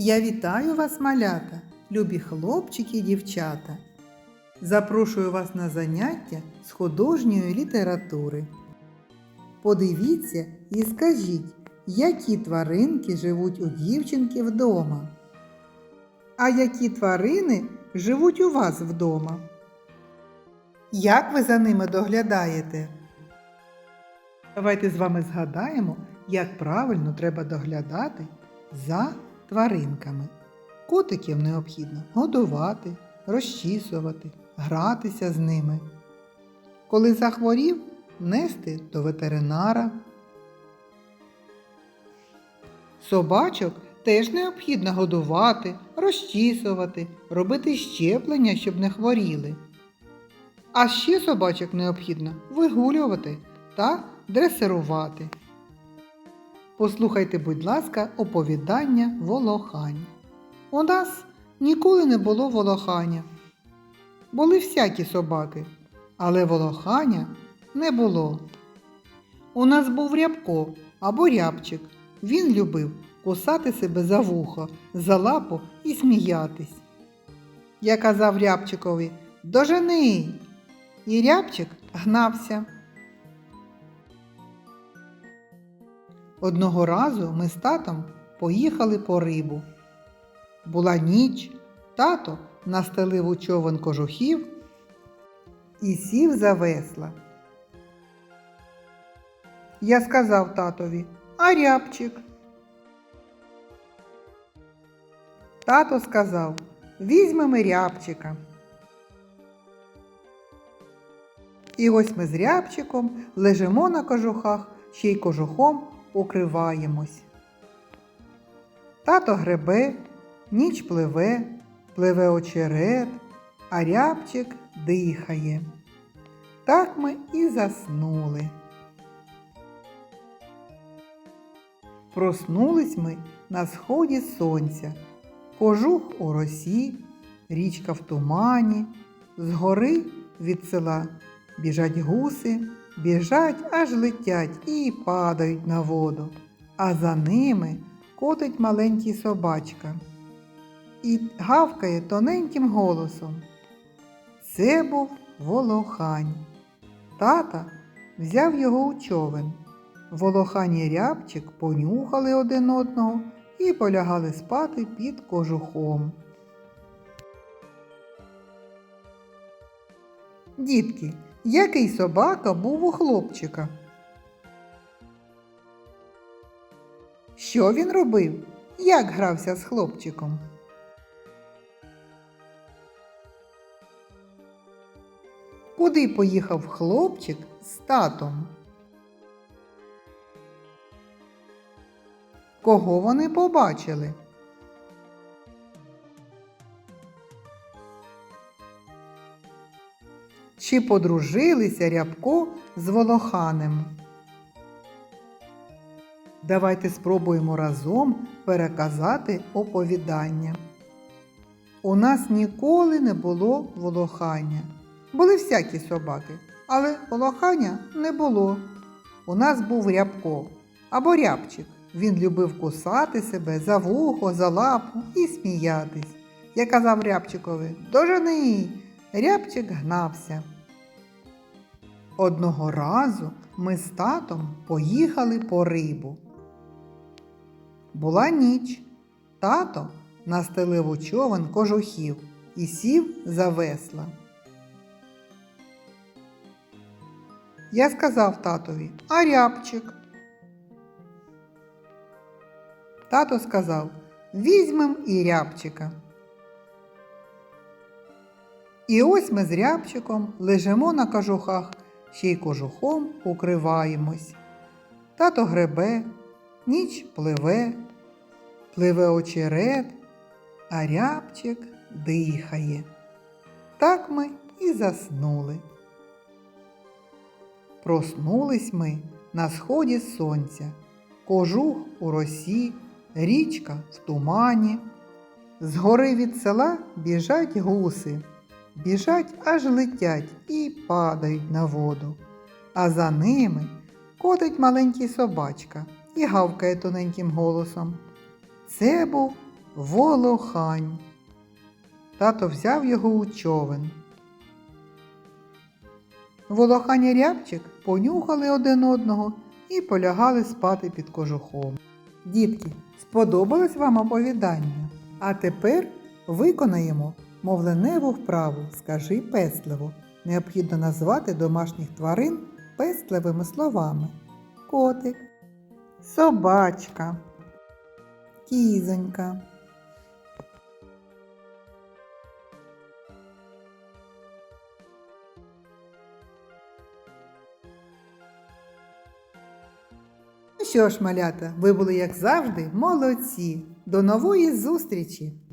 Я вітаю вас, малята, любі хлопчики і дівчата. Запрошую вас на заняття з художньої літератури. Подивіться і скажіть, які тваринки живуть у дівчинки вдома. А які тварини живуть у вас вдома? Як ви за ними доглядаєте? Давайте з вами згадаємо, як правильно треба доглядати за тваринками. Котиків необхідно годувати, розчісувати, гратися з ними. Коли захворів, нести до ветеринара. Собачок теж необхідно годувати, розчісувати, робити щеплення, щоб не хворіли. А ще собачок необхідно вигулювати та дресирувати. Послухайте, будь ласка, оповідання волохань. У нас ніколи не було волохання. Були всякі собаки, але волохання не було. У нас був рябко або рябчик. Він любив кусати себе за вухо, за лапу і сміятись. Я казав рябчикові Дожени! І рябчик гнався. Одного разу ми з татом поїхали по рибу. Була ніч, тато настелив у човен кожухів і сів за весла. Я сказав татові, а рябчик. Тато сказав, візьмемо рябчика. І ось ми з рябчиком лежимо на кожухах, ще й кожухом укриваємось. Тато гребе, ніч пливе, пливе очерет, а рябчик дихає. Так ми і заснули. Проснулись ми на сході сонця, кожух у росі, річка в тумані, згори від села біжать гуси, біжать, аж летять і падають на воду, а за ними котить маленький собачка і гавкає тоненьким голосом. Це був волохань. Тата взяв його у човен. Волохань і рябчик понюхали один одного і полягали спати під кожухом. Дітки, який собака був у хлопчика? Що він робив? Як грався з хлопчиком? Куди поїхав хлопчик з татом? Кого вони побачили? Чи подружилися рябко з волоханем? Давайте спробуємо разом переказати оповідання. У нас ніколи не було волохання. Були всякі собаки, але волохання не було. У нас був рябко або рябчик. Він любив кусати себе за вухо, за лапу і сміятись. Я казав рябчикові Дожени! Рябчик гнався. Одного разу ми з татом поїхали по рибу. Була ніч. Тато настелив у човен кожухів і сів за весла. Я сказав татові, а рябчик. Тато сказав, візьмем і рябчика. І ось ми з рябчиком лежимо на кожухах, ще й кожухом укриваємось. Тато гребе, ніч пливе, пливе очерет, а рябчик дихає. Так ми і заснули. Проснулись ми на сході сонця, кожух у росі, річка в тумані. Згори від села біжать гуси, біжать аж летять і падають на воду. А за ними котить маленький собачка і гавкає тоненьким голосом. Це був Волохань. Тато взяв його у човен. Волохань і рябчик понюхали один одного і полягали спати під кожухом. Дітки, сподобалось вам оповідання? А тепер виконаємо мовленеву вправу Скажи песливо. Необхідно назвати домашніх тварин пестливими словами. Котик, собачка, кізонька. Ну що ж, малята, ви були, як завжди, молодці. До нової зустрічі!